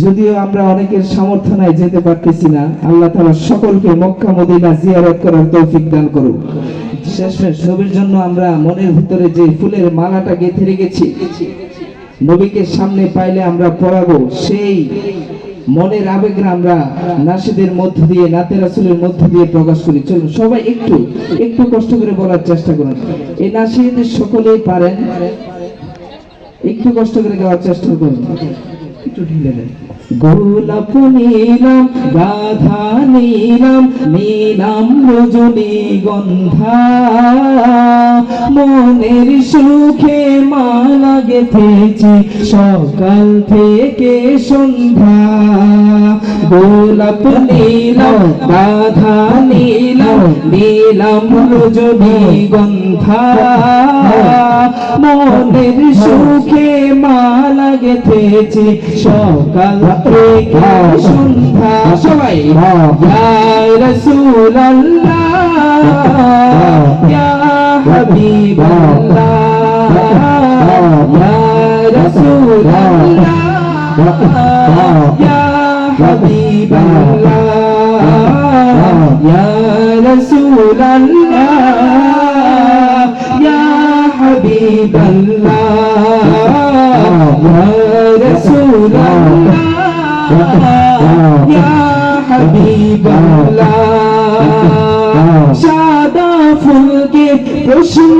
যদিও আমরা অনেকের সামর্থ্য নাই যেতে পারতেছি না, আল্লাহ তাআলা সকলকে মক্কা, মদিনা জিয়ারত করার তৌফিক দান করুন শেষমেশ নবীর জন্য আমরা মনের ভিতরে যে ফুলের মালাটা গেঁথে রেখেছি, নবীকে সামনে পাইলে আমরা পড়াবো সেই মনের আবেগরা আমরা নাসিদের মধ্য দিয়ে, নাতে রাসুলের মধ্য দিয়ে প্রকাশ করি। চলুন, সবাই একটু একটু কষ্ট করে বলার চেষ্টা করুন। এই নাসিদ সকলেই পারেন, একটু কষ্ট করে গাওয়ার চেষ্টা করুন। একটু ঢিলে দেন। গোলাপ নীলাম, গাধা নীলাম নীলাম রজনী গন্ধা। মনের সুখে মালা গেথেছি, সকাল থেকে সন্ধ্যা। গোলাপ নীলাম, গাধা নীলাম নীলাম রজনী গন্ধা। মনের সুখে মালা গেথেছি সকাল থেকে সন্ধ্যা সবাই ইয়া রাসূলুল্লাহ ইয়া হাবিবাল্লাহ ইয়া ইয়া ইয়া সাদা ফুলকে প্রশ্ন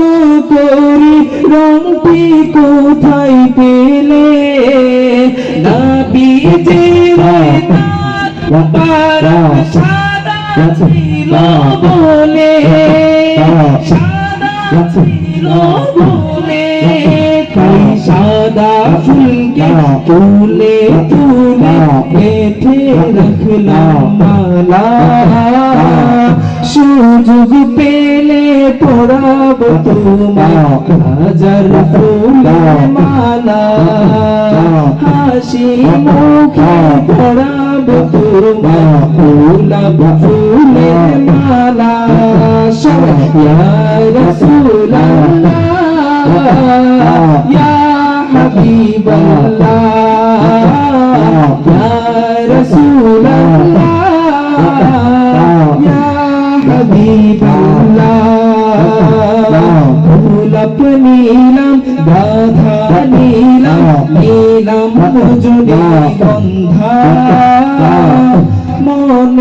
করি রংটি কোথায় পেলে সাদা বলে সাদা ফুলকে তুলে তুলে গেথে রাখলাম মালা সুযোগ পেলে পড়াব তোমার হাজার ফুলের মালা হাসি মুখে পড়াব তোমার ফুলাব ফুলের মালা সবাই ইয়া হাবিবাল্লাহ ইয়া রাসূলুল্লাহ ইয়া হাবিবাল্লাহ গোলাপ নীলাম গাধা নীলাম নীলাম রজনী গন্ধা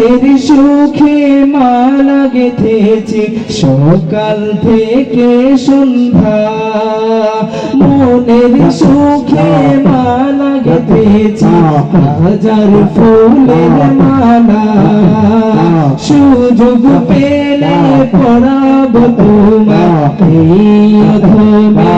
মনের সুখে মালা গেথেছি সকাল থেকে সন্ধ্যা, মনের সুখে মালা গেথেছি হাজার ফুলের মালা, সুযোগ পেলে পড়াব অধমের